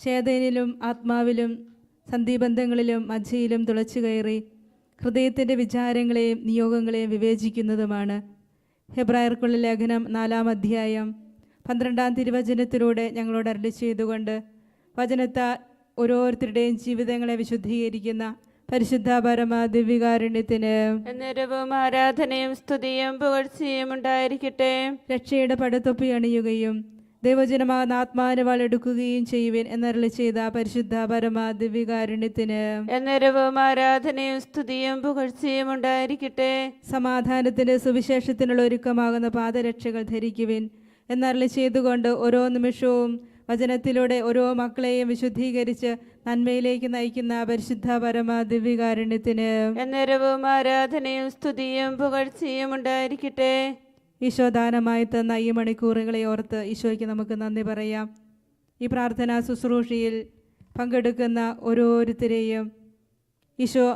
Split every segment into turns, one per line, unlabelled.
ചേതനിലും ആത്മാവിലും സന്ധിബന്ധങ്ങളിലും മജ്ജയിലും തുളച്ചു കയറി ഹൃദയത്തിന്റെ വിചാരങ്ങളെയും നിയോഗങ്ങളെയും വിവേചിക്കുന്നതുമാണ്. ഹെബ്രായർക്കുള്ള ലേഖനം നാലാം അധ്യായം പന്ത്രണ്ടാം തിരുവചനത്തിലൂടെ ഞങ്ങളോട് അരളി ചെയ്തുകൊണ്ട് വചനത്താൽ ഓരോരുത്തരുടെയും ജീവിതങ്ങളെ വിശുദ്ധീകരിക്കുന്ന പരിശുദ്ധ പരമ ദിവ്യകാരുണ്യത്തിന്
എന്നേരവും ആരാധനയും സ്തുതിയും പുകഴ്ചയും ഉണ്ടായിരിക്കട്ടെ.
രക്ഷയുടെ പടത്തൊപ്പി അണിയുകയും ദൈവജനമാകുന്ന ആത്മാവിനെ എടുക്കുകയും ചെയ്യുവിൻ എന്നരളി ചെയ്ത പരിശുദ്ധ പരമ ദിവ്യകാരുണ്യത്തിന്
എന്നേരവും ആരാധനയും സ്തുതിയും പുകഴ്ചയും ഉണ്ടായിരിക്കട്ടെ.
സമാധാനത്തിന്റെ സുവിശേഷത്തിനുള്ള ഒരുക്കമാകുന്ന പാദരക്ഷകൾ ധരിക്കുവിൻ എന്നരളി ചെയ്തുകൊണ്ട് ഓരോ നിമിഷവും വചനത്തിലൂടെ ഓരോ മക്കളെയും വിശുദ്ധീകരിച്ച് നന്മയിലേക്ക് നയിക്കുന്ന പരിശുദ്ധ പരമ ദിവ്യകാരുണ്യത്തിന്
എന്നേരവും ആരാധനയും സ്തുതിയും പുകഴ്ചയും ഉണ്ടായിരിക്കട്ടെ.
ഈശോ ദാനമായി തന്ന ഈ മണിക്കൂറുകളെ ഓർത്ത് ഈശോയ്ക്ക് നമുക്ക് നന്ദി പറയാം. ഈ പ്രാർത്ഥനാ ശുശ്രൂഷയിൽ പങ്കെടുക്കുന്ന ഓരോരുത്തരെയും ഈശോ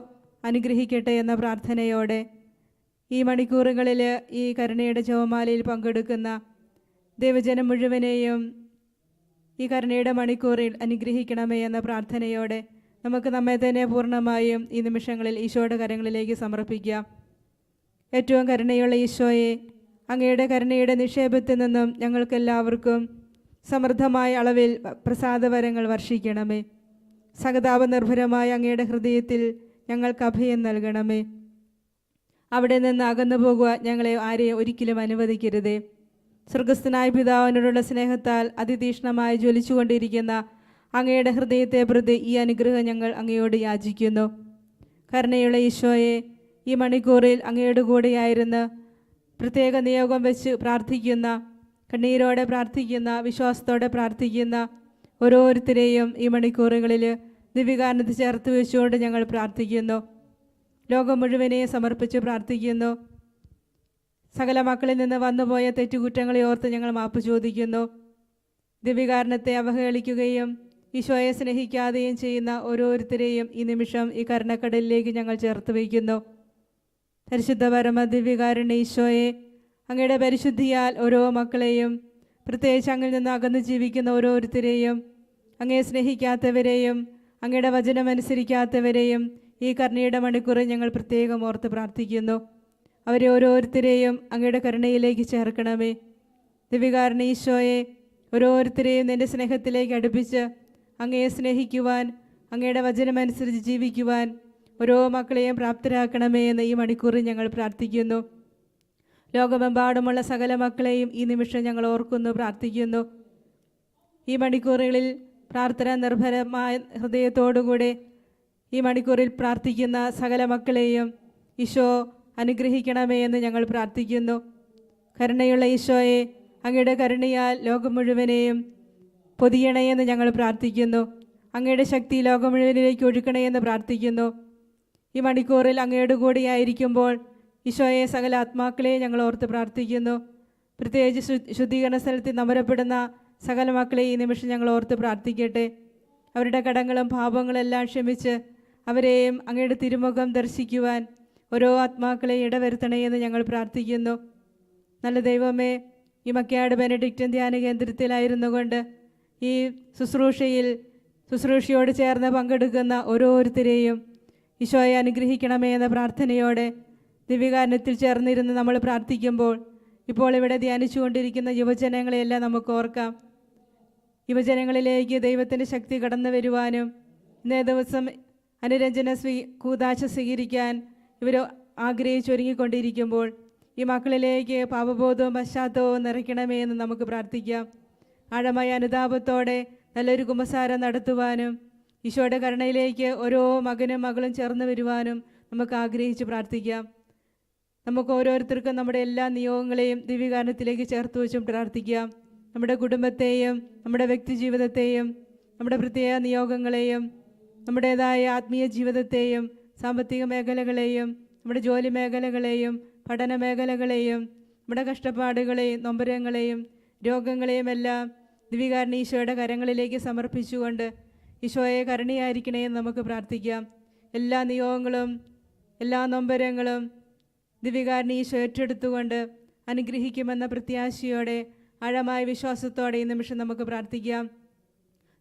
അനുഗ്രഹിക്കട്ടെ എന്ന പ്രാർത്ഥനയോടെ ഈ മണിക്കൂറുകളിൽ ഈ കരുണയുടെ ജവമാലയിൽ പങ്കെടുക്കുന്ന ദൈവജനം മുഴുവനെയും ഈ കരുണയുടെ മണിക്കൂറിൽ അനുഗ്രഹിക്കണമേ എന്ന പ്രാർത്ഥനയോടെ നമുക്ക് നമ്മെ തന്നെ പൂർണമായും ഈ നിമിഷങ്ങളിൽ ഈശോയുടെ കരങ്ങളിലേക്ക് സമർപ്പിക്കാം. ഏറ്റവും കരുണയുള്ള ഈശോയെ അങ്ങയുടെ കരുണയുടെ നിക്ഷേപത്തിൽ നിന്നും ഞങ്ങൾക്കെല്ലാവർക്കും സമൃദ്ധമായ അളവിൽ പ്രസാദവരങ്ങൾ വർഷിക്കണമേ. സഹതാപ നിർഭരമായ അങ്ങയുടെ ഹൃദയത്തിൽ ഞങ്ങൾക്ക് അഭയം നൽകണമേ. അവിടെ നിന്ന് അകന്നു പോകുക ഞങ്ങളെ ആരെയും ഒരിക്കലും അനുവദിക്കരുതേ. സ്വർഗസ്ഥനായ പിതാവിനോടുള്ള സ്നേഹത്താൽ അതിതീക്ഷ്ണമായി ജ്വലിച്ചുകൊണ്ടിരിക്കുന്ന അങ്ങയുടെ ഹൃദയത്തെ പ്രതി ഈ അനുഗ്രഹം ഞങ്ങൾ അങ്ങയോട് യാചിക്കുന്നു. കരുണയുള്ള ഈശോയെ ഈ മണിക്കൂറിൽ അങ്ങയുടെ കൂടെയായിരുന്ന് പ്രത്യേക നിയോഗം വെച്ച് പ്രാർത്ഥിക്കുന്ന കണ്ണീരോടെ പ്രാർത്ഥിക്കുന്ന വിശ്വാസത്തോടെ പ്രാർത്ഥിക്കുന്ന ഓരോരുത്തരെയും ഈ മണിക്കൂറുകളിൽ ദിവ്യകാരണത്ത് ചേർത്ത് വെച്ചുകൊണ്ട് ഞങ്ങൾ പ്രാർത്ഥിക്കുന്നു. ലോകം മുഴുവനെയും സമർപ്പിച്ച് പ്രാർത്ഥിക്കുന്നു. സകല മക്കളിൽ നിന്ന് വന്നുപോയ തെറ്റുകുറ്റങ്ങളെ ഓർത്ത് ഞങ്ങൾ മാപ്പ് ചോദിക്കുന്നു. ദിവ്യകാരണത്തെ അവഹേളിക്കുകയും ഈശോയെ സ്നേഹിക്കാതെയും ചെയ്യുന്ന ഓരോരുത്തരെയും ഈ നിമിഷം ഈ കരുണക്കടലിലേക്ക് ഞങ്ങൾ ചേർത്ത് വയ്ക്കുന്നു. പരിശുദ്ധ പരമ ദിവ്യകാരുണ്യ ഈശോയെ അങ്ങയുടെ പരിശുദ്ധിയാൽ ഓരോ മക്കളെയും പ്രത്യേകിച്ച് അങ്ങിൽ നിന്ന് അകന്നു ജീവിക്കുന്ന ഓരോരുത്തരെയും അങ്ങയെ സ്നേഹിക്കാത്തവരെയും അങ്ങയുടെ വചനമനുസരിക്കാത്തവരെയും ഈ കരുണയുടെ മണിക്കൂറിൽ ഞങ്ങൾ പ്രത്യേകം ഓർത്ത് പ്രാർത്ഥിക്കുന്നു. അവരെ ഓരോരുത്തരെയും അങ്ങയുടെ കരുണയിലേക്ക് ചേർക്കണമേ. ദിവ്യകാരണ ഈശോയെ ഓരോരുത്തരെയും നിന്റെ സ്നേഹത്തിലേക്ക് അടുപ്പിച്ച് അങ്ങയെ സ്നേഹിക്കുവാൻ അങ്ങയുടെ വചനമനുസരിച്ച് ജീവിക്കുവാൻ ഓരോ മക്കളെയും പ്രാപ്തരാക്കണമേ എന്ന് ഈ മണിക്കൂറിൽ ഞങ്ങൾ പ്രാർത്ഥിക്കുന്നു. ലോകമെമ്പാടുമുള്ള സകല മക്കളെയും ഈ നിമിഷം ഞങ്ങൾ ഓർക്കുന്നു പ്രാർത്ഥിക്കുന്നു. ഈ മണിക്കൂറുകളിൽ പ്രാർത്ഥന നിർഭരമായ ഹൃദയത്തോടുകൂടെ ഈ മണിക്കൂറിൽ പ്രാർത്ഥിക്കുന്ന സകല മക്കളെയും ഈശോ അനുഗ്രഹിക്കണമേ എന്ന് ഞങ്ങൾ പ്രാർത്ഥിക്കുന്നു. കരുണയുള്ള ഈശോയെ അങ്ങയുടെ കരുണയാൽ ലോകം മുഴുവനെയും പൊതിയണേ എന്ന് ഞങ്ങൾ പ്രാർത്ഥിക്കുന്നു. അങ്ങയുടെ ശക്തി ലോകം മുഴുവനിലേക്ക് ഒഴുക്കണേ എന്ന് പ്രാർത്ഥിക്കുന്നു. ഈ മണിക്കൂറിൽ അങ്ങയുടെ കൂടിയായിരിക്കുമ്പോൾ ഈശോയെ സകല ആത്മാക്കളെ ഞങ്ങൾ ഓർത്ത് പ്രാർത്ഥിക്കുന്നു. പ്രത്യേകിച്ച് ശുദ്ധീകരണ സ്ഥലത്തിൽ നമരപ്പെടുന്ന സകല മക്കളെ ഈ നിമിഷം ഞങ്ങൾ ഓർത്ത് പ്രാർത്ഥിക്കട്ടെ. അവരുടെ കടങ്ങളും പാപങ്ങളെല്ലാം ക്ഷമിച്ച് അവരെയും അങ്ങയുടെ തിരുമുഖം ദർശിക്കുവാൻ ഓരോ ആത്മാക്കളെ ഇടവരുത്തണേ എന്ന് ഞങ്ങൾ പ്രാർത്ഥിക്കുന്നു. നല്ല ദൈവമേ ഈ മക്കയാട് ബെനഡിക്റ്റൻ ധ്യാന കേന്ദ്രത്തിലായിരുന്നു കൊണ്ട് ഈ ശുശ്രൂഷയിൽ ശുശ്രൂഷയോട് ചേർന്ന് പങ്കെടുക്കുന്ന ഓരോരുത്തരെയും ഈശോയെ അനുഗ്രഹിക്കണമേ എന്ന പ്രാർത്ഥനയോടെ ദിവ്യകാരണത്തിൽ ചേർന്നിരുന്ന് നമ്മൾ പ്രാർത്ഥിക്കുമ്പോൾ ഇപ്പോൾ ഇവിടെ ധ്യാനിച്ചുകൊണ്ടിരിക്കുന്ന യുവജനങ്ങളെയെല്ലാം നമുക്ക് ഓർക്കാം. യുവജനങ്ങളിലേക്ക് ദൈവത്തിന്റെ ശക്തി കടന്നു വരുവാനും ഇന്നേ ദിവസം അനുരഞ്ജന സ്വീ കൂതാശ സ്വീകരിക്കാൻ ഇവർ ആഗ്രഹിച്ചൊരുങ്ങിക്കൊണ്ടിരിക്കുമ്പോൾ ഈ മക്കളിലേക്ക് പാപബോധവും പശ്ചാത്തലവും നിറയ്ക്കണമേ എന്ന് നമുക്ക് പ്രാർത്ഥിക്കാം. ആഴമായ അനുതാപത്തോടെ നല്ലൊരു കുമ്പസാരം നടത്തുവാനും ഈശോയുടെ കരുണയിലേക്ക് ഓരോ മകനും മകളും ചേർന്ന് വരുവാനും നമുക്ക് ആഗ്രഹിച്ച് പ്രാർത്ഥിക്കാം. നമുക്ക് ഓരോരുത്തർക്കും നമ്മുടെ എല്ലാ നിയോഗങ്ങളെയും ദിവ്യകാരണത്തിലേക്ക് ചേർത്ത് വെച്ചും പ്രാർത്ഥിക്കാം. നമ്മുടെ കുടുംബത്തെയും നമ്മുടെ വ്യക്തി ജീവിതത്തെയും നമ്മുടെ പ്രത്യേക നിയോഗങ്ങളെയും നമ്മുടേതായ ആത്മീയ ജീവിതത്തെയും സാമ്പത്തിക മേഖലകളെയും നമ്മുടെ ജോലി മേഖലകളെയും പഠന മേഖലകളെയും നമ്മുടെ കഷ്ടപ്പാടുകളെയും നൊമ്പരങ്ങളെയും രോഗങ്ങളെയും എല്ലാം ദിവ്യകാരണ ഈശോയുടെ കരങ്ങളിലേക്ക് സമർപ്പിച്ചുകൊണ്ട് ഈശോയെ കരുണയായിരിക്കണേ എന്ന് നമുക്ക് പ്രാർത്ഥിക്കാം. എല്ലാ നിയോഗങ്ങളും എല്ലാ നൊമ്പരങ്ങളും ദിവികാരനെ ഈശോ ഏറ്റെടുത്തുകൊണ്ട് അനുഗ്രഹിക്കുമെന്ന പ്രത്യാശയോടെ ആഴമായ വിശ്വാസത്തോടെ ഈ നിമിഷം നമുക്ക് പ്രാർത്ഥിക്കാം.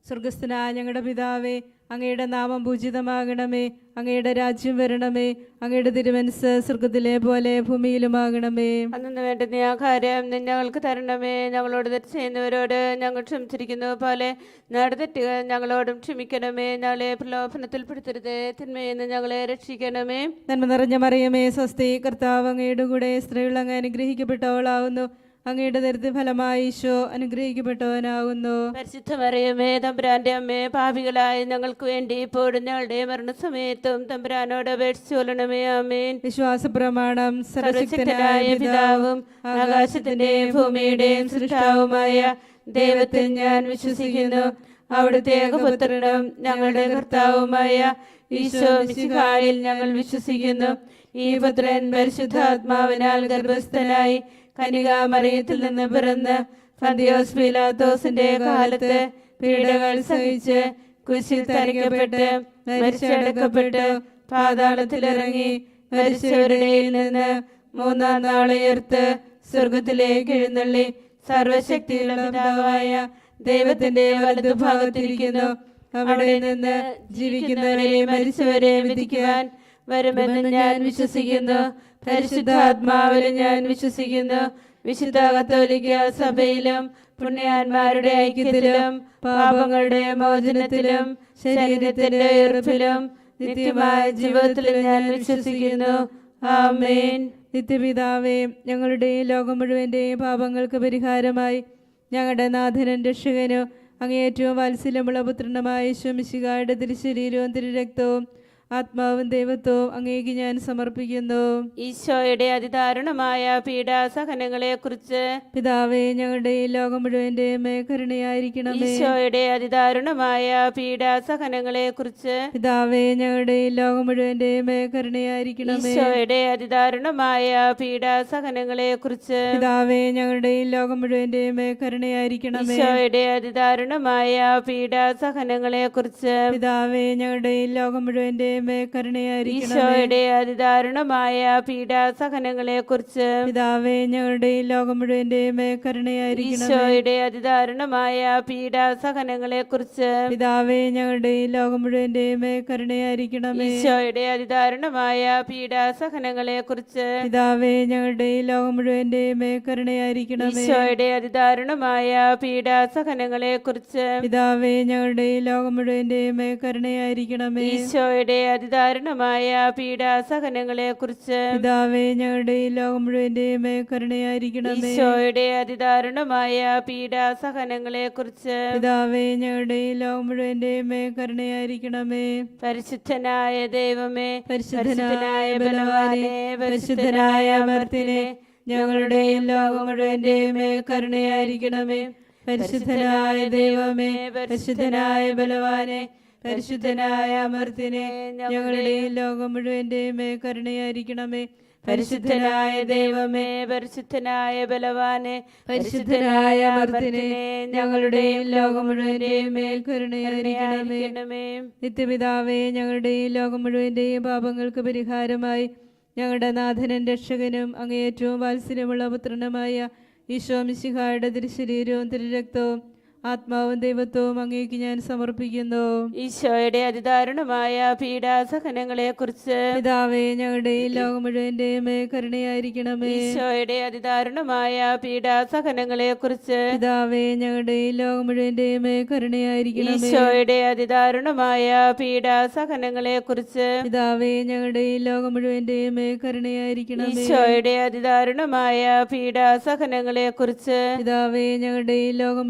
സ്വർഗസ്ഥനായ ഞങ്ങളുടെ പിതാവേ അങ്ങയുടെ നാമം പൂജിതമാകണമേ അങ്ങയുടെ രാജ്യം വരണമേ അങ്ങയുടെ തിരുമനസ് സ്വർഗത്തിലെ പോലെ ഭൂമിയിലുമാകണമേ.
അന്നു വേണ്ടുന്ന ആഹാരം ഞങ്ങൾക്ക് തരണമേ ഞങ്ങളോട് തെറ്റ് ചെയ്യുന്നവരോട് ഞങ്ങൾ ക്ഷമിച്ചിരിക്കുന്നു പോലെ നാട് ഞങ്ങളോടും ക്ഷമിക്കണമേ ഞങ്ങളെ പ്രലോഭനത്തിൽ പെടുത്തരുത് തിന്മയെന്ന് ഞങ്ങളെ രക്ഷിക്കണമേ.
നന്മ നിറഞ്ഞ മറിയമേ സ്വസ്തി കർത്താവ് അങ്ങയുടെ കൂടെ സ്ത്രീകൾ അങ്ങ് അനുഗ്രഹിക്കപ്പെട്ടവളാവുന്നു. അങ്ങയുടെ ദരിദ്ര ഫലമായി ഈശോ അനുഗ്രഹിക്കപ്പെട്ടവനാകുന്നു.
പരിശുദ്ധമറിയമേ തമ്പുരാന്റെ അമ്മേ പാപികളായ ഞങ്ങൾക്ക് വേണ്ടി ഇപ്പോഴും ഞങ്ങളുടെ മരണസമയത്തും തമ്പുരാനോട് അപേക്ഷിച്ചു കൊള്ളണമേ ആമേൻ.
വിശ്വാസ പ്രമാണം
സർവശക്തനായ പിതാവും ആകാശത്തിന്റെയും ഭൂമിയുടെയും സൃഷ്ടാവുമായ ദൈവത്തിൽ ഞാൻ വിശ്വസിക്കുന്നു. അവിടുത്തെ ഏകപുത്രനും ഞങ്ങളുടെ കർത്താവുമായ ഈശോ മിശിഹായിൽ ഞങ്ങൾ വിശ്വസിക്കുന്നു. ഈ പുത്രൻ പരിശുദ്ധാത്മാവിനാൽ ഗർഭസ്ഥനായി കനികാമറിയത്തിൽ നിന്ന് പിറന്ന് ഫന്തിയോസ് പീലാത്തോസിന്റെ കാലത്ത് പീഡകൾ സഹിച്ച് കുശിൽ തരിക്കപ്പെട്ട് മരിച്ചടക്കപ്പെട്ട്. പാതാളത്തിലിറങ്ങി മരിച്ചവരുടെയിൽ നിന്ന് മൂന്നാം നാൾ ഉയർത്ത് സ്വർഗത്തിലേക്ക് എഴുന്നള്ളി. സർവശക്തിയുള്ള ദൈവത്തിന്റെ വലതുഭാഗത്തിരിക്കുന്നു. അവിടെ നിന്ന് ജീവിക്കുന്നവരെയും മരിച്ചവരെയും വിധിക്കുവാൻ വരുമെന്ന് ഞാൻ വിശ്വസിക്കുന്നു. പരിശുദ്ധാത്മാവിൽ ഞാൻ വിശ്വസിക്കുന്നു. വിശുദ്ധ കത്തോലിക്ക സഭയിലും പുണ്യാന്മാരുടെ ഐക്യത്തിലും പാപങ്ങളുടെ മോചനത്തിലും ശരീരത്തിന്റെ ഉറപ്പിലും നിത്യമായ ജീവിതത്തിലും ഞാൻ വിശ്വസിക്കുന്നു. ആമേൻ.
നിത്യപിതാവേ ഞങ്ങളുടെയും ലോകം മുഴുവന്റെയും പാപങ്ങൾക്ക് പരിഹാരമായി ഞങ്ങളുടെ നാഥനും രക്ഷകനും അങ്ങേറ്റവും വാത്സല്യമുള്ള പുത്രനുമായ ശമിശികായുടെ തിരുശരീരവും തിരുരക്തവും ആത്മാവും ദൈവത്വവും അങ്ങേക്ക് ഞാൻ സമർപ്പിക്കുന്നു.
ഈശോയുടെ അതിദാരുണമായ പീഡാസഹനങ്ങളെ കുറിച്ച്
പിതാവേ ഞങ്ങളുടെ ഈ ലോകം മുഴുവന്റെ മേഖരണയായിരിക്കണമേ
ഈശോയുടെ അതിദാരുണമായ പീഡാസഹനങ്ങളെ കുറിച്ച്
പിതാവേ ഞങ്ങളുടെ ഈ ലോകം മുഴുവന്റെ മേഖരണയായിരിക്കണമേ
ഈശോയുടെ അതിദാരുണമായ പീഡാസഹനങ്ങളെ കുറിച്ച്
പിതാവേ ഞങ്ങളുടെ ഈ ലോകം മുഴുവന്റെ മേഖരണയായിരിക്കണമേ
ഈശോയുടെ അതിദാരുണമായ പീഡാസഹനങ്ങളെ കുറിച്ച്
പിതാവേ ഞങ്ങളുടെ ഈ ലോകം മേഖരണയായിരിക്കണമേ
ഈശോയുടെ അതിദാരുണമായ പീഡാസഹനങ്ങളെ കുറിച്ച്
പിതാവേ ഞങ്ങളുടെ ഈ ലോകം മേഖരണയായിരിക്കണമേ
ഈശോയുടെ അതിദാരുണമായ പീഡാസഹനങ്ങളെ കുറിച്ച്
പിതാവേ ഞങ്ങളുടെ ഈ ലോകം മേഖരണയായിരിക്കണമേ
ഈശോയുടെ അതിദാരുണമായ പീഡാസഹനങ്ങളെ കുറിച്ച്
പിതാവേ ഞങ്ങളുടെ ഈ ലോകം മേഖരണയായിരിക്കണമേ
ഈശോയുടെ അതിദാരുണമായ പീഡാസഹനങ്ങളെ കുറിച്ച്
പിതാവേ ഞങ്ങളുടെ ഈ ലോകം മേഖരണയായിരിക്കണമേ
ഈശോയുടെ അതിദാരുണമായ പീഡാസഹനങ്ങളെ കുറിച്ച്
പിതാവേ ഞങ്ങളുടെ ഈ ലോകം കരുണയായിരിക്കണമേ
ഈശോയുടെ അതിദാരുണമായ പീഡാസഹനങ്ങളെ കുറിച്ച്
പിതാവേ ഞങ്ങളുടെ ഈ ലോകം കരുണയായിരിക്കണമേ
പരിശുദ്ധനായ ദൈവമേ
പരിശുദ്ധനായ ബലവാനേ പരിശുദ്ധനായ അമർത്തിനെ ഞങ്ങളുടെ ലോകം മുഴുവന്റെയും കരുണയായിരിക്കണമേ പരിശുദ്ധനായ ദൈവമേ പരിശുദ്ധനായ ബലവാനെ പരിശുദ്ധനായ അമർത്തിനെ ഞങ്ങളുടെ ഈ ലോകം മുഴുവന്റെയും കരുണയായിരിക്കണമേ. പരിശുദ്ധനായ ദൈവമേ
പരിശുദ്ധനായ ബലവാനെ
പരിശുദ്ധനായ അമർത്തിനെ ഞങ്ങളുടെയും ലോകം മുഴുവന്റെയും കരുണയായിരിക്കണമേ.
കരുണയായിരിക്കണമേ.
നിത്യപിതാവേ ഞങ്ങളുടെ ഈ ലോകം മുഴുവന്റെയും പാപങ്ങൾക്ക് പരിഹാരമായി. ഞങ്ങളുടെ നാഥനും രക്ഷകനും അങ്ങേ ഏറ്റവും വാത്സല്യമുള്ള പുത്രനുമായ ഈശോ മിശിഹായുടെ തിരുശരീരവും തിരുരക്തവും ആത്മാവും ദൈവത്വവും അങ്ങേക്ക് ഞാൻ സമർപ്പിക്കുന്നു.
ഈശോയുടെ അതിദാരുണമായ പീഡാസഹനങ്ങളെ കുറിച്ച്
പിതാവേ ഞങ്ങളുടെ ഈ ലോകം മുഴുവന്റെയും കരുണയായിരിക്കണമേ.
ഈശോയുടെ അതിദാരുണമായ പീഡാസഹനങ്ങളെ കുറിച്ച്
പിതാവേ ഞങ്ങളുടെ ഈ ലോകം മുഴുവന്റെയും കരുണയായിരിക്കണമേ.
ഈശോയുടെ അതിദാരുണമായ പീഡാസഹനങ്ങളെ കുറിച്ച്
പിതാവേ ഞങ്ങളുടെ ഈ ലോകം മുഴുവന്റെയും കരുണയായിരിക്കണമേ.
ഈശോയുടെ അതിദാരുണമായ പീഡാസഹനങ്ങളെ കുറിച്ച്
പിതാവേ ഞങ്ങളുടെ ഈ ലോകം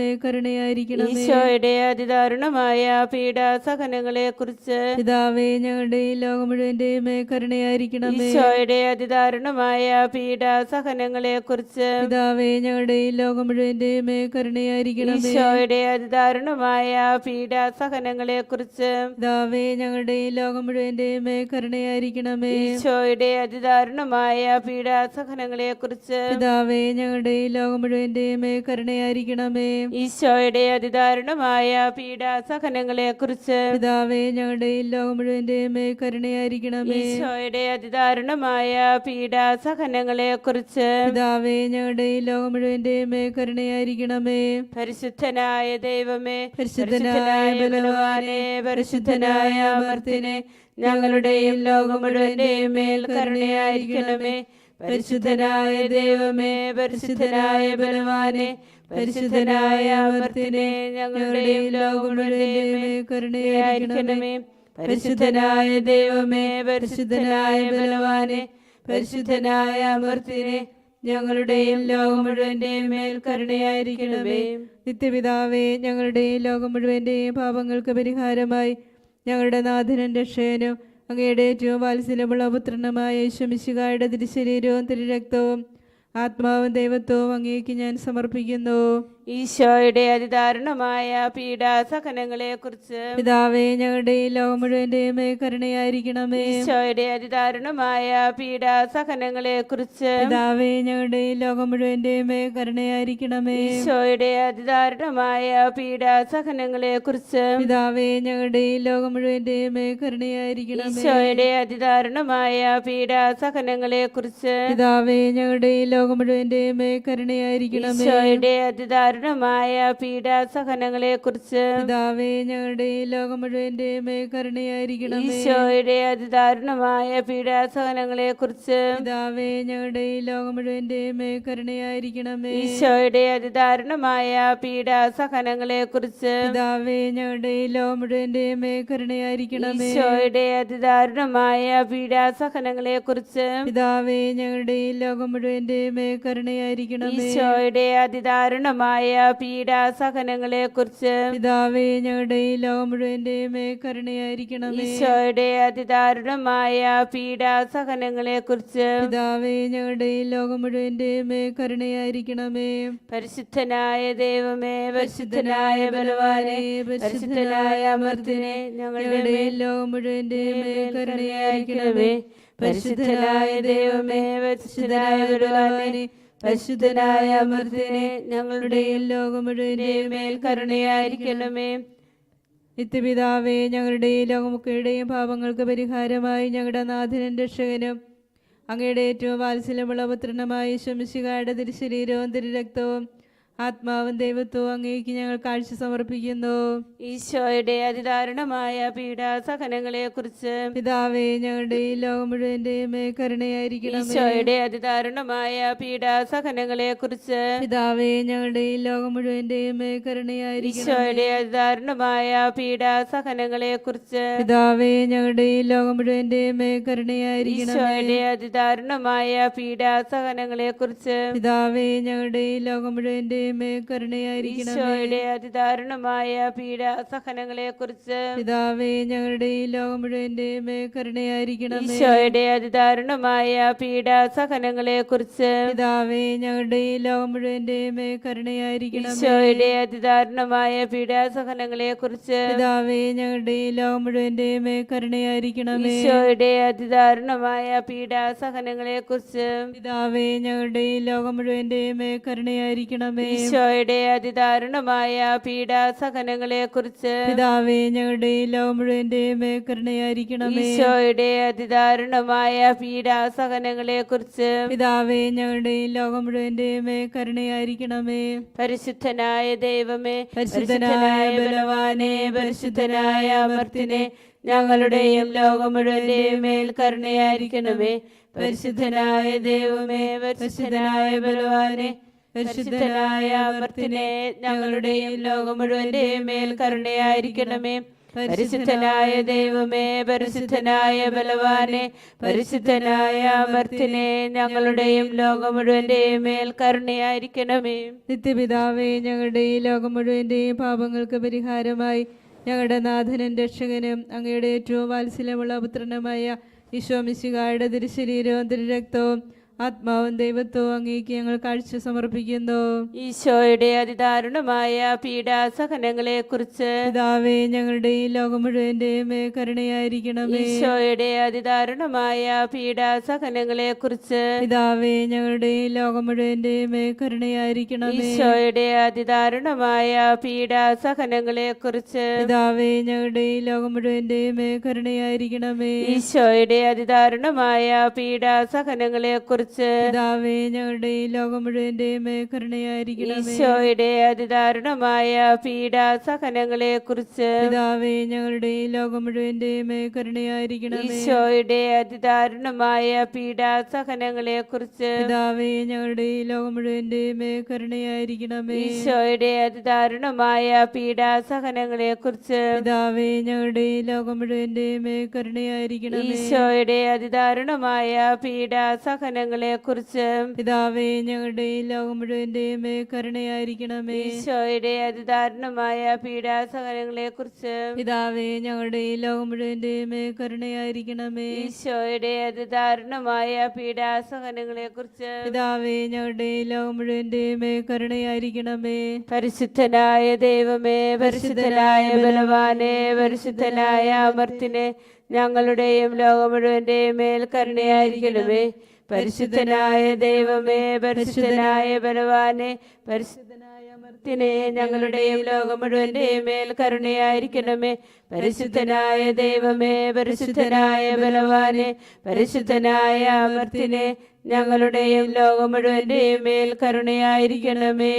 മുഴുവന്റെയും കരുണയായിരിക്കണം
ഈശോയുടെ അതിദാരുണമായ പീഡാസഹനങ്ങളെ കുറിച്ച്
പിതാവേ ഞങ്ങളുടെ ഈ ലോകം മുഴുവന്റെയും കരുണയായിരിക്കണമേ.
ഈശോയുടെ അതിദാരുണമായ പീഡാസഹനങ്ങളെ കുറിച്ച്
പിതാവേ ഞങ്ങളുടെ ഈ ലോകം മുഴുവന്റെയും കരുണയായിരിക്കണമേ.
ഈശോയുടെ അതിദാരുണമായ പീഡാസഹനങ്ങളെ കുറിച്ച്
പിതാവേ ഞങ്ങളുടെ ഈ ലോകം മുഴുവന്റെയും കരുണയായിരിക്കണമേ.
ഈശോയുടെ അതിദാരുണമായ പീഡാസഹനങ്ങളെ കുറിച്ച്
പിതാവേ ഞങ്ങളുടെ ഈ ലോകം മുഴുവന്റെയും കരുണയായിരിക്കണമേ.
ഈശോയുടെ അതിദാരുണമായ പീഡാസഹനങ്ങളെ കുറിച്ച്
പിതാവേ ഞങ്ങളുടെ ലോകം മുഴുവന്റെയും മേൽ കരുണയായിരിക്കണമേ.
ഈശോയുടെ അതിദാരുണമായ പീഡാസഹനങ്ങളെ കുറിച്ച്
പിതാവേ ഞങ്ങളുടെ ലോകം മുഴുവന്റെയും മേൽ കരുണയായിരിക്കണമേ.
പരിശുദ്ധനായ ദൈവമേ
പരിശുദ്ധനായ ബലവാനെ
പരിശുദ്ധനായ അമർത്തിനെ ഞങ്ങളുടെയും ലോകം മുഴുവന്റെയും മേൽ കരുണയായിരിക്കണമേ. പരിശുദ്ധനായ ദൈവമേ പരിശുദ്ധനായ ബലവാനെ പരിശുദ്ധനായ ഞങ്ങളുടെയും ലോകമുഴുവന്റെയും കരുണയായിരിക്കണമേ. പരിശുദ്ധനായ ദൈവമേ പരിശുദ്ധനായ ബലവാനെ പരിശുദ്ധനായ അമർത്തിനെ ഞങ്ങളുടെയും ലോകം മുഴുവന്റെയും മേൽ കരുണയായിരിക്കണമേ.
നിത്യപിതാവേ ഞങ്ങളുടെയും ലോകം മുഴുവന്റെയും പാപങ്ങൾക്ക് പരിഹാരമായി ഞങ്ങളുടെ നാഥനും രക്ഷേനും അങ്ങയുടെ ഏറ്റവും വാത്സല്യമുള്ള പുത്രനുമായ യേശുമിശികായുടെ തിരുശരീരവും തിരുരക്തവും ആത്മാവും ദൈവത്വവും അങ്ങേക്ക് ഞാൻ സമർപ്പിക്കുന്നു.
ഈശോയുടെ അതിദാരുണമായ പീഡാസഹനങ്ങളെ കുറിച്ച്
പിതാവേ ഞങ്ങളുടെ ലോകം മുഴുവന്റെയും കരുണയായിരിക്കണമേ.
ഈശോയുടെ അതിദാരുണമായ പീഡാസഹനങ്ങളെ കുറിച്ച്
പിതാവേ ഞങ്ങളുടെ ലോകം മുഴുവന്റെയും കരുണയായിരിക്കണമേ.
ഈശോയുടെ അതിദാരുണമായ പീഡാസഹനങ്ങളെ കുറിച്ച്
പിതാവേ ഞങ്ങളുടെ ലോകം മുഴുവന്റെയും കരുണയായിരിക്കണം കരുണയായിരിക്കണമേ.
ഈശോയുടെ അതിദാരുണമായ പീഡാസഹനങ്ങളെ കുറിച്ച്
പിതാവേ ഞങ്ങളുടെ ലോകം മുഴുവന്റെയും കരുണയായിരിക്കണം കരുണയായിരിക്കണമേ.
ഈശോയുടെ അതിദാരുണമായ പീഡാസഹനങ്ങളെ കുറിച്ച്
പിതാവേ ഞങ്ങളുടെയും ലോകം മുഴുവന്റെ മേൽ കരുണയായിരിക്കണമേ
ഈശോയുടെ അതിദാരുണമായ പീഡാസഹനങ്ങളെ കുറിച്ച്
പിതാവേ ഞങ്ങളുടെ ലോകം മുഴുവന്റെ കരുണയായിരിക്കണമേ
ഈശോയുടെ അതിദാരുണമായ പീഡാസഹനങ്ങളെ കുറിച്ച്
പിതാവേ ഞങ്ങളുടെ ലോകം മുഴുവന്റെ കരുണയായിരിക്കണമേ
ഈശോയുടെ അതിദാരുണമായ പീഡാസഹനങ്ങളെ കുറിച്ച്
പിതാവേ ഞങ്ങളുടെ ലോകം മുഴുവന്റെ മേൽ കരുണയായിരിക്കണമേ
ഈശോയുടെ അതിദാരുണമായ പീഡാസഹനങ്ങളെ കുറിച്ച്
പിതാവേ ഞങ്ങളുടെയും ലോകം കരുണയായിരിക്കണമേ.
ഈശോയുടെ അതിദാരുണമായ പീഡാസഹനങ്ങളെ കുറിച്ച്
പിതാവേ ഞങ്ങളുടെ ലോകം മുഴുവന്റെയും മേൽ കരുണയായിരിക്കണമേ.
പരിശുദ്ധനായ ദൈവമേ പരിശുദ്ധനായ ബലവാനെ പരിശുദ്ധനായ അമർത്തിനെ ഞങ്ങളുടെ
ഈ ലോകം മുഴുവന്റെ കരുണയായിരിക്കണമേ.
പരിശുദ്ധനായ ദൈവമേ പരിശുദ്ധനായ ബലവാനെ പരിശുദ്ധനായ അമൃതനെ ഞങ്ങളുടെയും
ലോകം മുഴുവന്റെയും
മേൽ കരുണയായിരിക്കണമേ.
നിത്യപിതാവേ ഞങ്ങളുടെയും ലോകമൊക്കെയുടെയും പാപങ്ങൾക്ക് പരിഹാരമായി ഞങ്ങളുടെ നാഥനും രക്ഷകനും അങ്ങയുടെ ഏറ്റവും വാത്സല്യമുള്ള പുത്രനുമായി ശമിശികായുടെ തിരുശരീരവും തിരുരക്തവും ആത്മാവും ദൈവത്വവും അങ്ങേക്ക് ഞങ്ങൾ കാഴ്ച സമർപ്പിക്കുന്നു.
ഈശോയുടെ അതിദാരുണമായ പീഡാസഹനങ്ങളെ കുറിച്ച്
പിതാവേ ഞങ്ങളുടെ ഈ ലോകം മുഴുവന്റെയും കരുണയായിരിക്കണം
ഈശോയുടെ അതിദാരുണമായ പീഡാസഹനങ്ങളെ കുറിച്ച്
പിതാവേ ഞങ്ങളുടെ ഈ ലോകം മുഴുവന്റെയും മേൽ കരുണയായിരിക്കണം
ഈശോയുടെ അതിദാരുണമായ പീഡാസഹനങ്ങളെ കുറിച്ച്
പിതാവേ ഞങ്ങളുടെ ഈ ലോകം മുഴുവന്റെയും മേൽ കരുണയായിരിക്കണം
ഈശോയുടെ അതിദാരുണമായ പീഡാസഹനങ്ങളെ കുറിച്ച്
പിതാവേ ഞങ്ങളുടെ ഈ ലോകം മുഴുവന്റെയും മേൽ
കരുണയായിരിക്കണമേ അതിദാരുണമായ പീഡാസഹനങ്ങളെ കുറിച്ച്
പിതാവേ ഞങ്ങളുടെ ഈ ലോകം മുഴുവന്റെയും മേ കരുണയായിരിക്കണം
ഈശോയുടെ അതിദാരുണമായ പീഡാസഹനങ്ങളെ കുറിച്ച്
പിതാവേ ഞങ്ങളുടെ ഈ ലോകം മുഴുവന്റെയും മേ കരുണയായിരിക്കണം
ഈശോയുടെ അതിദാരുണമായ പീഡാസഹനങ്ങളെ കുറിച്ച്
പിതാവേ ഞങ്ങളുടെ ഈ ലോകം മുഴുവന്റെയും മേ കരുണയായിരിക്കണമേ
ഈശോയുടെ അതിദാരുണമായ പീഡാസഹനങ്ങളെ കുറിച്ച്
പിതാവേ ഞങ്ങളുടെ ഈ ലോകം മുഴുവന്റെയും മേ കരുണയായിരിക്കണമേ
ഈശോയുടെ അതിദാരുണമായ പീഡാസഹനങ്ങളെ കുറിച്ച്
പിതാവേ ഞങ്ങളുടെ എല്ലാ മുഴുവന്റെ മേക്കരണയായിരിക്കണം
ഈശോയുടെ അതിദാരുണമായ പീഡാസഹനങ്ങളെ കുറിച്ച്
പിതാവേ ഞങ്ങളുടെ ലോകം മുഴുവന്റെ മേക്കരണയായിരിക്കണമേ
പരിശുദ്ധനായ ദൈവമേ
പരിശുദ്ധനായ
ബലവാനെ പരിശുദ്ധനായ അമർത്തിനെ ഞങ്ങളുടെയും ലോകം മുഴുവന്റെയും മേൽ കരുണയായിരിക്കണമേ പരിശുദ്ധനായ ദൈവമേ പരിശുദ്ധനായ ബലവാനെ പരിശുദ്ധനായ അമർത്തിനെ ഞങ്ങളുടെയും ലോകം മുഴുവന്റെയും മേൽ കരുണയായിരിക്കണമേ. പരിശുദ്ധനായ ദൈവമേ പരിശുദ്ധനായ ബലവാനെ പരിശുദ്ധനായ അമർത്തിനെ ഞങ്ങളുടെയും ലോകം മുഴുവന്റെയും മേൽ കരുണയായിരിക്കണമേ.
നിത്യപിതാവേ ഞങ്ങളുടെ ഈ ലോകം മുഴുവന്റെയും പാപങ്ങൾക്ക് പരിഹാരമായി ഞങ്ങളുടെ നാഥനും രക്ഷകനും അങ്ങയുടെ ഏറ്റവും വാത്സല്യമുള്ള പുത്രനുമായ ഈശോമിശികായുടെ തിരുശരീരവും തിരുരക്തവും ആത്മാവും ദൈവത്വവും അങ്ങേക്ക് ഞങ്ങൾ കാഴ്ച സമർപ്പിക്കുന്നു.
ഈശോയുടെ അതിദാരുണമായ പീഡാസഹനങ്ങളെ കുറിച്ച്
പിതാവേ ഞങ്ങളുടെ ഈ ലോകം കരുണയായിരിക്കണം കരുണയായിരിക്കണമേ.
ഈശോയുടെ അതിദാരുണമായ പീഡാസഹനങ്ങളെ കുറിച്ച്
പിതാവേ ഞങ്ങളുടെ ഈ ലോകം കരുണയായിരിക്കണം കരുണയായിരിക്കണമേ.
ഈശോയുടെ അതിദാരുണമായ പീഡാസഹനങ്ങളെ കുറിച്ച്
പിതാവേ ഞങ്ങളുടെ ഈ ലോകം മുഴുവന്റെയും മേൽ കരുണയായിരിക്കണമേ.
ഈശോയുടെ അതിദാരുണമായ പീഡാസഹനങ്ങളെ കുറിച്ച്
പിതാവേ ഞങ്ങളുടെ ലോകം മുഴുവന്റെ കരുണയായിരിക്കണം
ഈശോയുടെ അതിദാരുണമായ പീഡാസഹനങ്ങളെ കുറിച്ച്
പിതാവേ ഞങ്ങളുടെ ലോകം മുഴുവന്റെ കരുണയായിരിക്കണം
ഈശോയുടെ അതിദാരുണമായ പീഡാസഹനങ്ങളെ കുറിച്ച്
പിതാവേ ഞങ്ങളുടെ ലോകം മുഴുവന്റെ കരുണയായിരിക്കണമേ
ഈശോയുടെ അതിദാരുണമായ പീഡാസഹനങ്ങളെ കുറിച്ച്
പിതാവേ ഞങ്ങളുടെ ലോകം മുഴുവന്റെ കരുണയായിരിക്കണം
ഈശോയുടെ അതിദാരുണമായ പീഡാസഹനങ്ങളെ കുറിച്ച്
പിതാവേ ഞങ്ങളുടെ ലോകം മുഴുവന്റെയും കരുണയായിരിക്കണമേ.
ഈശോയുടെ അതിദാരുണമായ പീഡാസഹനങ്ങളെ കുറിച്ച്
പിതാവേ ഞങ്ങളുടെ ലോകം മുഴുവന്റെയും കരുണയായിരിക്കണമേ.
ഈശോയുടെ അതിദാരുണമായ പീഡാസഹനങ്ങളെ കുറിച്ച്
പിതാവേ ഞങ്ങളുടെ ലോകം മുഴുവന്റെയും കരുണയായിരിക്കണമേ.
പരിശുദ്ധനായ ദൈവമേ പരിശുദ്ധനായ ബലവാനെ പരിശുദ്ധനായ അമർത്തിനെ ഞങ്ങളുടെയും ലോകം മുഴുവന്റെയും മേൽ കരുണയായിരിക്കണമേ. പരിശുദ്ധനായ ദൈവമേ പരിശുദ്ധനായ ബലവാനെ പരിശുദ്ധനായ അമർത്തിനെ ഞങ്ങളുടെയും ലോകം മുഴുവന്റെയും മേൽ കരുണയായിരിക്കണമേ. പരിശുദ്ധനായ ദൈവമേ പരിശുദ്ധനായ ബലവാനെ പരിശുദ്ധനായ അമർത്തിനെ ഞങ്ങളുടെയും ലോകം മുഴുവന്റെയും മേൽ കരുണയായിരിക്കണമേ.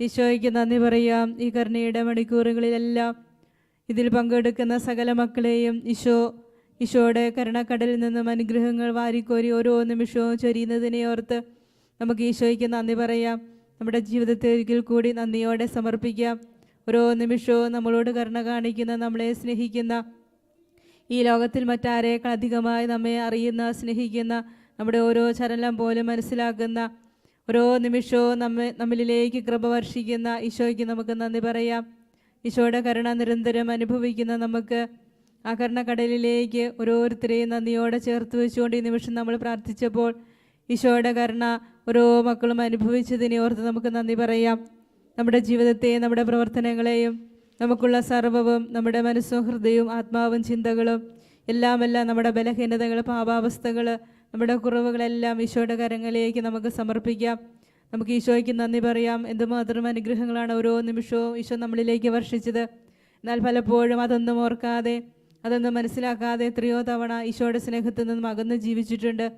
ഈശോയ്ക്ക് നന്ദി പറയാം. ഈ കരുണയുടെ മണിക്കൂറുകളിലെല്ലാം ഇതിൽ പങ്കെടുക്കുന്ന സകല മക്കളെയും ഈശോ ഈശോയുടെ കരുണക്കടലിൽ നിന്നും അനുഗ്രഹങ്ങൾ വാരിക്കോരി ഓരോ നിമിഷവും ചൊരിയുന്നതിനെ ഓർത്ത് നമുക്ക് ഈശോയ്ക്ക് നന്ദി പറയാം. നമ്മുടെ ജീവിതത്തെ ഒരിക്കൽ കൂടി നന്ദിയോടെ സമർപ്പിക്കാം. ഓരോ നിമിഷവും നമ്മളോട് കരുണ കാണിക്കുന്ന നമ്മളെ സ്നേഹിക്കുന്ന ഈ ലോകത്തിൽ മറ്റാരേക്കാൾ അധികമായി നമ്മെ അറിയുന്ന സ്നേഹിക്കുന്ന നമ്മുടെ ഓരോ ചലനം പോലും മനസ്സിലാക്കുന്ന ഓരോ നിമിഷവും നമ്മെ നമ്മളിലേക്ക് കൃപ വർഷിക്കുന്ന ഈശോയ്ക്ക് നമുക്ക് നന്ദി പറയാം. ഈശോയുടെ കരുണ നിരന്തരം അനുഭവിക്കുന്ന നമുക്ക് ആ കരുണക്കടലിലേക്ക് ഓരോരുത്തരെയും നന്ദിയോടെ ചേർത്ത് വെച്ചുകൊണ്ട് ഈ നിമിഷം നമ്മൾ പ്രാർത്ഥിച്ചപ്പോൾ ഈശോയുടെ കരുണ ഓരോ മക്കളും അനുഭവിച്ചതിനെ ഓർത്ത് നമുക്ക് നന്ദി പറയാം. നമ്മുടെ ജീവിതത്തെയും നമ്മുടെ പ്രവർത്തനങ്ങളെയും നമുക്കുള്ള സർവവും നമ്മുടെ മനസ്സും ഹൃദയവും ആത്മാവും ചിന്തകളും എല്ലാമെല്ലാം നമ്മുടെ ബലഹീനതകൾ പാപാവസ്ഥകൾ നമ്മുടെ കുറവുകളെല്ലാം ഈശോയുടെ കരങ്ങളിലേക്ക് നമുക്ക് സമർപ്പിക്കാം. നമുക്ക് ഈശോയ്ക്ക് നന്ദി പറയാം. എന്തുമാത്രം അനുഗ്രഹങ്ങളാണ് ഓരോ നിമിഷവും ഈശോ നമ്മളിലേക്ക് വർഷിച്ചത്. എന്നാൽ പലപ്പോഴും അതൊന്നും ഓർക്കാതെ അതൊന്നും മനസ്സിലാക്കാതെ എത്രയോ തവണ ഈശോയുടെ സ്നേഹത്തിൽ നിന്നും അകന്ന് ജീവിച്ചിട്ടുണ്ട്.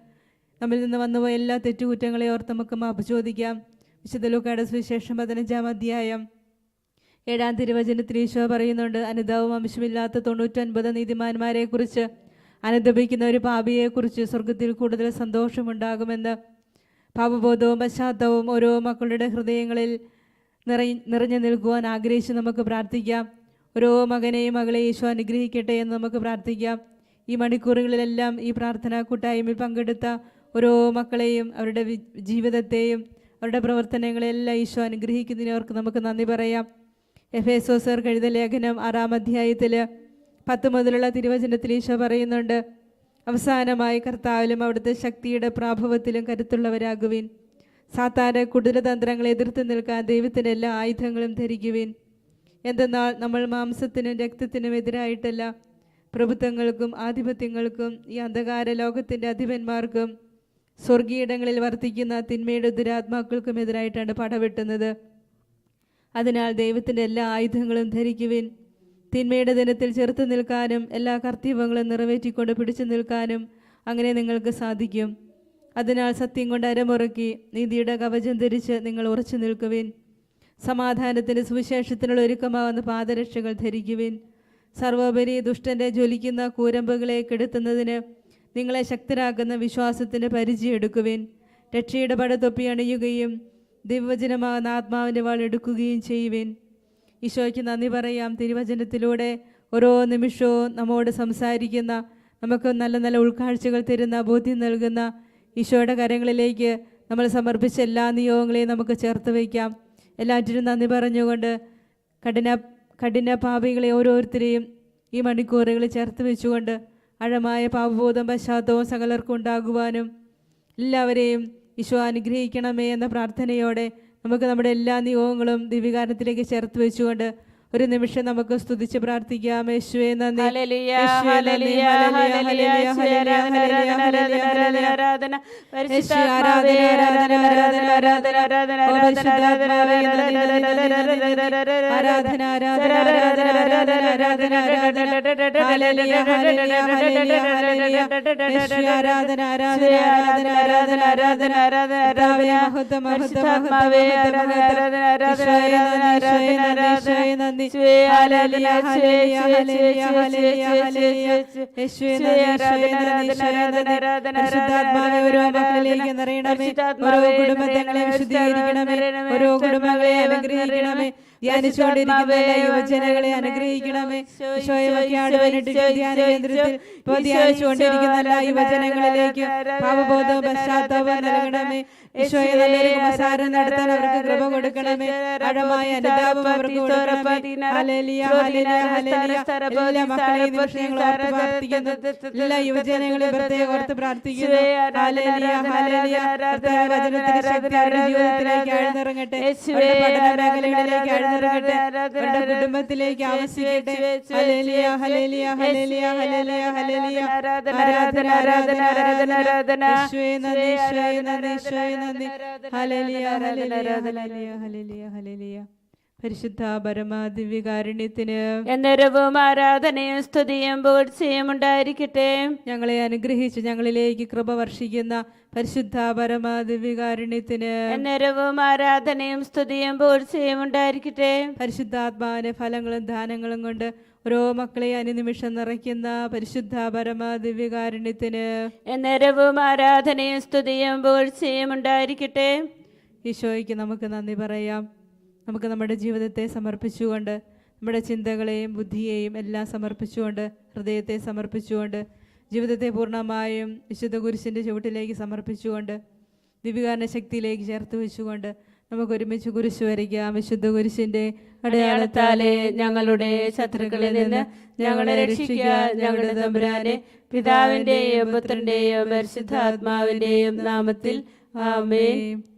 നമ്മിൽ നിന്ന് വന്നുപോയ എല്ലാ തെറ്റുകുറ്റങ്ങളെ ഓർത്ത് നമുക്ക് മാപ്പ് ചോദിക്കാം. വിശുദ്ധ സുവിശേഷം പതിനഞ്ചാം അധ്യായം. ഏഴാം തിരുവചനത്തിൽ ഈശോ പറയുന്നുണ്ട് അനുതാവും അംശമില്ലാത്ത തൊണ്ണൂറ്റൊൻപത് നീതിമാന്മാരെ കുറിച്ച് അനുദപിക്കുന്ന ഒരു പാപിയെക്കുറിച്ച് സ്വർഗത്തിൽ കൂടുതൽ സന്തോഷമുണ്ടാകുമെന്ന്. പാപബോധവും പശ്ചാത്തലവും ഓരോ മക്കളുടെ ഹൃദയങ്ങളിൽ നിറ നിറഞ്ഞു നിൽക്കുവാൻ ആഗ്രഹിച്ച് നമുക്ക് പ്രാർത്ഥിക്കാം. ഓരോ മകനെയും മകളെ ഈശോ അനുഗ്രഹിക്കട്ടെ എന്ന് നമുക്ക് പ്രാർത്ഥിക്കാം. ഈ മണിക്കൂറുകളിലെല്ലാം ഈ പ്രാർത്ഥനാ കൂട്ടായ്മയിൽ പങ്കെടുത്ത ഓരോ മക്കളെയും അവരുടെ ജീവിതത്തെയും അവരുടെ പ്രവർത്തനങ്ങളെല്ലാം ഈശോ അനുഗ്രഹിക്കുന്നതിനവർക്ക് നമുക്ക് നന്ദി പറയാം. എഫ് എസ് എസോസർ കഴുത ലേഖനം ആറാം അധ്യായത്തിൽ പത്ത് മുതലുള്ള തിരുവചനത്തിൽ ഈശോ പറയുന്നുണ്ട് അവസാനമായി കർത്താവിലും അവിടുത്തെ ശക്തിയുടെ പ്രാഭവത്തിലും കരുത്തുള്ളവരാകുവിൻ. സാത്താന്റെ കുടിലതന്ത്രങ്ങളെ എതിർത്ത് നിൽക്കാൻ ദൈവത്തിന്റെ എല്ലാ ആയുധങ്ങളും ധരിക്കുവിൻ. എന്തെന്നാൽ നമ്മൾ മാംസത്തിനും രക്തത്തിനും എതിരായിട്ടല്ല. പ്രഭുത്വങ്ങൾക്കും ആധിപത്യങ്ങൾക്കും ഈ അന്ധകാര ലോകത്തിന്റെ അധിപന്മാർക്കും സ്വർഗീയിടങ്ങളിൽ വർത്തിക്കുന്ന തിന്മയുടെ ദുരാത്മാക്കൾക്കും എതിരായിട്ടാണ് പടവെട്ടുന്നത്. അതിനാൽ ദൈവത്തിന്റെ എല്ലാ ആയുധങ്ങളും ധരിക്കുവിൻ. തിന്മയുടെ ദിനത്തിൽ ചെറുത്തു നിൽക്കാനും എല്ലാ കർത്തവ്യങ്ങളും നിറവേറ്റിക്കൊണ്ട് പിടിച്ചു നിൽക്കാനും അങ്ങനെ നിങ്ങൾക്ക് സാധിക്കും. അതിനാൽ സത്യം കൊണ്ട് അരമുറക്കി നീതിയുടെ കവചം ധരിച്ച് നിങ്ങൾ ഉറച്ചു നിൽക്കുവിൻ. സമാധാനത്തിന് സുവിശേഷത്തിനുള്ള ഒരുക്കമാവുന്ന പാദരക്ഷകൾ ധരിക്കുവിൻ. സർവോപരി ദുഷ്ടന്റെ ജ്വലിക്കുന്ന കൂരമ്പുകളെ കെടുത്തുന്നതിന് നിങ്ങളെ ശക്തരാക്കുന്ന വിശ്വാസത്തിന് പരിചയം എടുക്കുവിൻ. രക്ഷയുടെ പടത്തൊപ്പി അണിയുകയും ദിവചനമാകുന്ന ആത്മാവിന്റെ വാൾ എടുക്കുകയും ചെയ്യുവിൻ. ഈശോയ്ക്ക് നന്ദി പറയാം. തിരുവചനത്തിലൂടെ ഓരോ നിമിഷവും നമ്മോട് സംസാരിക്കുന്ന നമുക്ക് നല്ല നല്ല ഉൾക്കാഴ്ചകൾ തരുന്ന ബോധ്യം നൽകുന്ന ഈശോയുടെ കരങ്ങളിലേക്ക് നമ്മൾ സമർപ്പിച്ച എല്ലാ നിയോഗങ്ങളെയും നമുക്ക് ചേർത്ത് വയ്ക്കാം. എല്ലാറ്റിനും നന്ദി പറഞ്ഞുകൊണ്ട് കഠിന കഠിന പാപികളെ ഓരോരുത്തരെയും ഈ മണിക്കൂറുകളിൽ ചേർത്ത് വെച്ചുകൊണ്ട് ആഴമായ പാപബോധം പശ്ചാത്തവും സകലർക്കും ഉണ്ടാകുവാനും എല്ലാവരെയും ഈശോ അനുഗ്രഹിക്കണമേ എന്ന പ്രാർത്ഥനയോടെ നമുക്ക് നമ്മുടെ എല്ലാ നിയോഗങ്ങളും ദിവികാരത്തിലേക്ക് ചേർത്ത് വെച്ചുകൊണ്ട് ഒരു നിമിഷം നമുക്ക് സ്തുതിച്ച് പ്രാർത്ഥിക്കാം യേശുവേ നന്ദി
ആരാധന,
മഹത്വം, മഹത്വം, മഹത്വം, മഹത്വം,
ആരാധന,
നിറയണമേ. ഓരോ കുടുംബങ്ങളെ വിശുദ്ധീകരിക്കണമേ. ഓരോ കുടുംബങ്ങളെ അനുഗ്രഹിക്കണമേ. ധ്യാനിച്ചുകൊണ്ടിരിക്കുന്ന എല്ലാ യുവജനങ്ങളെ അനുഗ്രഹിക്കണമേ. ഇപ്പോൾ ധ്യാനിച്ചുകൊണ്ടിരിക്കുന്ന എല്ലാ യുവജനങ്ങളിലേക്ക് പശ്ചാത്താപവും
ആരാധന,
നൽകണമേ. ഈശോയെ നല്ലൊരു ഉപസാരം നടത്താൻ അവർക്ക് കൃപ കൊടുക്കണമേ. അഴമായ അനുതാപം അവർക്ക് കൊടുക്കണമേ. എല്ലാ മക്കളെയും നിമിഷം ഞങ്ങൾ ഓർത്ത് പ്രാർത്ഥിക്കുന്നു. എല്ലാ യുവജനങ്ങളെയും പ്രത്യേകം ഓർത്ത് പ്രാർത്ഥിക്കുന്നു. വചനത്തിന്റെ ശക്തി അവരുടെ ജീവിതത്തിലേക്ക് ആഴ്ന്നിറങ്ങട്ടെ. പഠന മേഖലകളിലേക്ക് അവരുടെ കുടുംബത്തിലേക്ക് ആവശ്യിക്കട്ടെ ഹല്ലേലൂയ ഹല്ലേലൂയ ഹല്ലേലൂയ ഹല്ലേലൂയ ഹല്ലേലൂയ ആരാധന ആരാധന ആരാധന നന്ദി യേശുവേ നന്ദി യേശുവേ നന്ദി. ഹല്ലേലൂയ. പരിശുദ്ധ പരമാദിവ്യകാരുണ്യത്തിന്
എന്നരവും ആരാധനയും സ്തുതിയും പൂർച്ചയും ഉണ്ടായിരിക്കട്ടെ.
ഞങ്ങളെ അനുഗ്രഹിച്ച് ഞങ്ങളിലേക്ക് കൃപ വർഷിക്കുന്ന പരിശുദ്ധ പരമാദിവ്യകാരുണ്യത്തിന്
എന്നരവും ആരാധനയും സ്തുതിയും പൂർച്ചയും ഉണ്ടായിരിക്കട്ടെ.
പരിശുദ്ധാത്മാവിന്റെ ഫലങ്ങളും ദാനങ്ങളും കൊണ്ട് ഓരോ മക്കളെ അനുനിമിഷം നിറയ്ക്കുന്ന പരിശുദ്ധ പരമാദിവ്യകാരുണ്യത്തിന്
എന്നരവും ആരാധനയും സ്തുതിയും പൂർച്ചയും ഉണ്ടായിരിക്കട്ടെ.
ഈശോയ്ക്ക് നമുക്ക് നന്ദി പറയാം. നമുക്ക് നമ്മുടെ ജീവിതത്തെ സമർപ്പിച്ചുകൊണ്ട് നമ്മുടെ ചിന്തകളെയും ബുദ്ധിയെയും എല്ലാം സമർപ്പിച്ചുകൊണ്ട് ഹൃദയത്തെ സമർപ്പിച്ചുകൊണ്ട് ജീവിതത്തെ പൂർണമായും വിശുദ്ധ കുരിശിന്റെ ചുവട്ടിലേക്ക് സമർപ്പിച്ചുകൊണ്ട് ദിവികാരണ ശക്തിയിലേക്ക് ചേർത്ത് വെച്ചുകൊണ്ട് നമുക്ക് ഒരുമിച്ച് കുരിശ് വരയ്ക്കാം. വിശുദ്ധ കുരിശിന്റെ
അടയാളത്താലെ ഞങ്ങളുടെ ശത്രുക്കളിൽ നിന്ന് ഞങ്ങളെ രക്ഷിക്കുക. ഞങ്ങളുടെ തമ്പുരാനെ പിതാവിന്റെയും പുത്രന്റെയും പരിശുദ്ധാത്മാവിന്റെയും നാമത്തിൽ ആമേൻ.